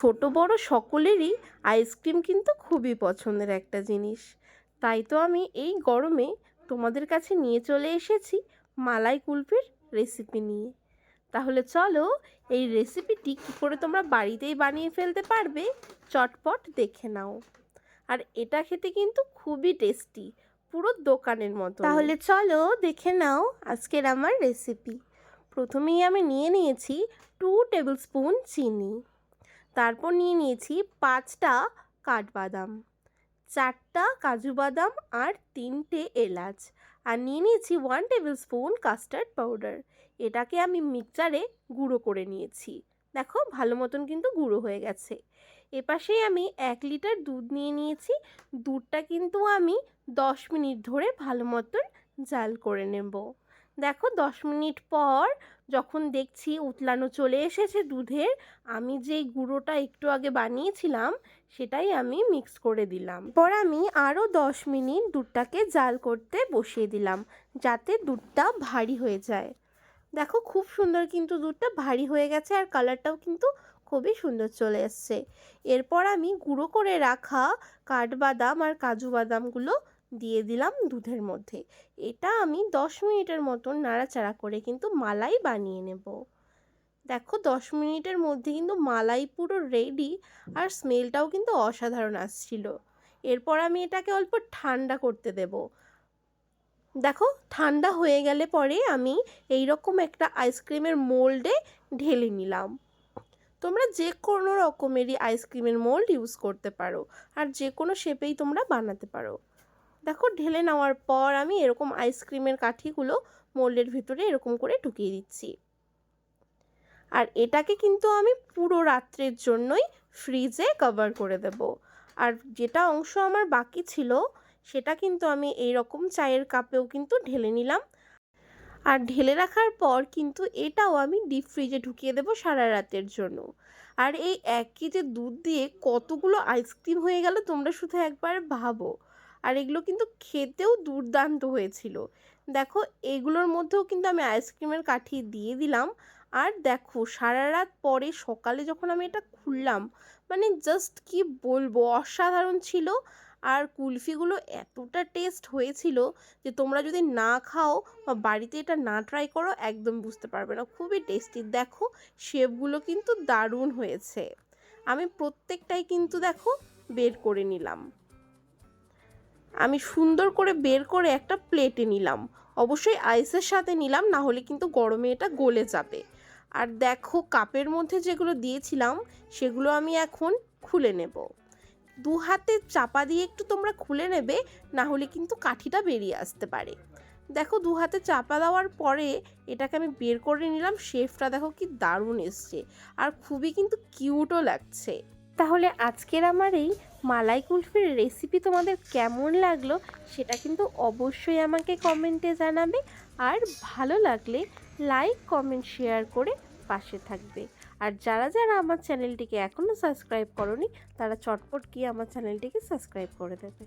ছোট বড় সকলেরই আইসক্রিম কিন্তু খুবই পছন্দের একটা জিনিস। তাই তো আমি এই গরমে তোমাদের কাছে নিয়ে চলে এসেছি মালাই কুলফির রেসিপি নিয়ে। তাহলে চলো এই রেসিপিটি কী করে তোমরা বাড়িতেই বানিয়ে ফেলতে পারবে চটপট দেখে নাও। আর এটা খেতে কিন্তু খুবই টেস্টি পুরো দোকানের মতো তাহলে চলো দেখে নাও আজকের আমার রেসিপি প্রথমেই আমি নিয়ে নিয়েছি টু টেবিল স্পুন চিনি। তারপর নিয়ে নিয়েছি পাঁচটা কাঠবাদাম, চারটা কাজু বাদাম আর তিনটে এলাচ। আর নিয়ে নিয়েছি one tablespoon custard powder এটাকে আমি মিক্সচারে গুঁড়ো করে নিয়েছি। দেখো, ভালো মতন কিন্তু গুঁড়ো হয়ে গেছে। এপাশেই আমি এক লিটার দুধ নিয়ে নিয়েছি। দুধটা কিন্তু আমি দশ মিনিট ধরে ভালো মতন জাল করে নেব। দেখো, দশ মিনিট পর যখন দেখছি উতলানো চলে এসেছে দুধের, আমি যেই গুঁড়োটা একটু আগে বানিয়েছিলাম, সেটাই আমি মিক্স করে দিলাম। পর আমি আরও দশ মিনিট দুধটাকে জাল করতে বসিয়ে দিলাম, যাতে দুধটা ভারী হয়ে যায়। দেখো খুব সুন্দর কিন্তু দুধটা ভারী হয়ে গেছে আর কালারটাও কিন্তু খুবই সুন্দর চলে এসছে। এরপর আমি গুঁড়ো করে রাখা কাঠবাদাম আর কাজু বাদামগুলো দিয়ে দিলাম দুধের মধ্যে। এটা আমি দশ মিনিটের মতন নাড়াচাড়া করে কিন্তু মালাই বানিয়ে নেব। দেখো দশ মিনিটের মধ্যে কিন্তু মালাই পুরো রেডি আর স্মেলটাও কিন্তু অসাধারণ আসছিল। এরপর আমি এটাকে অল্প ঠান্ডা করতে দেব। দেখো ঠান্ডা হয়ে গেলে পরে আমি এই রকম একটা আইসক্রিমের মোল্ডে ঢেলে নিলাম। তোমরা যে কোনো রকমেরই আইসক্রিমের মোল্ড ইউজ করতে পারো। আর যে কোনো শেপেই তোমরা বানাতে পারো। দেখো, ঢেলে নেওয়ার পর আমি এরকম আইসক্রিমের কাঠিগুলো মোল্ডের ভিতরে এরকম করে ঢুকিয়ে দিচ্ছি। আর এটাকে কিন্তু আমি পুরো রাত্রের জন্যই ফ্রিজে কভার করে দেব। আর যেটা অংশ আমার বাকি ছিল, সেটা কিন্তু আমি এই রকম চায়ের কাপেও কিন্তু ঢেলে নিলাম। আর ঢেলে রাখার পর কিন্তু এটাও আমি ডিপ ফ্রিজে ঢুকিয়ে দেবো সারা রাতের জন্য। আর এই এক কেজি দুধ দিয়ে কতগুলো আইসক্রিম হয়ে গেল, তোমরা শুধু একবার ভাবো। আর এগুলো কিন্তু খেতেও দুর্দান্ত হয়েছিল। দেখো, এগুলোর মধ্যেও কিন্তু আমি আইসক্রিমের কাঠি দিয়ে দিলাম। আর দেখো, সারা রাত পরে সকালে যখন আমি এটা খুললাম মানে জাস্ট কি বলব, অসাধারণ ছিল। আর কুলফিগুলো এতটা টেস্ট হয়েছিল যে তোমরা যদি না খাও বা বাড়িতে এটা না ট্রাই করো, একদম বুঝতে পারবে না। খুবই টেস্টি দেখো শেপগুলো কিন্তু দারুণ হয়েছে। আমি প্রত্যেকটাই কিন্তু দেখো বের করে নিলাম। আমি সুন্দর করে বের করে একটা প্লেটে নিলাম। অবশ্যই আইসের সাথে নিলাম, না হলে কিন্তু গরমে এটা গলে যাবে। আর দেখো, কাপের মধ্যে যেগুলো দিয়েছিলাম, সেগুলো আমি এখন খুলে নেব। দু হাতে চাপা দিয়ে একটু তোমরা খুলে নেবে, না হলে কিন্তু কাঠিটা বেরিয়ে আসতে পারে। দেখো, দু হাতে চাপা দেওয়ার পরে এটাকে আমি বের করে নিলাম শেফটা দেখো কি দারুণ এসছে। আর খুবই কিন্তু কিউটও লাগছে। তাহলে আজকের আমার এই মালাই কুলফির রেসিপি তোমাদের কেমন লাগল সেটা কিন্তু অবশ্যই আমাকে কমেন্টে জানাবে। আর ভালো লাগলে লাইক কমেন্ট শেয়ার করে পাশে থাকবে। আর যারা যারা আমার চ্যানেলটিকে এখনও সাবস্ক্রাইব করনি, তারা চটপট গিয়ে আমার চ্যানেলটিকে সাবস্ক্রাইব করে দেবে।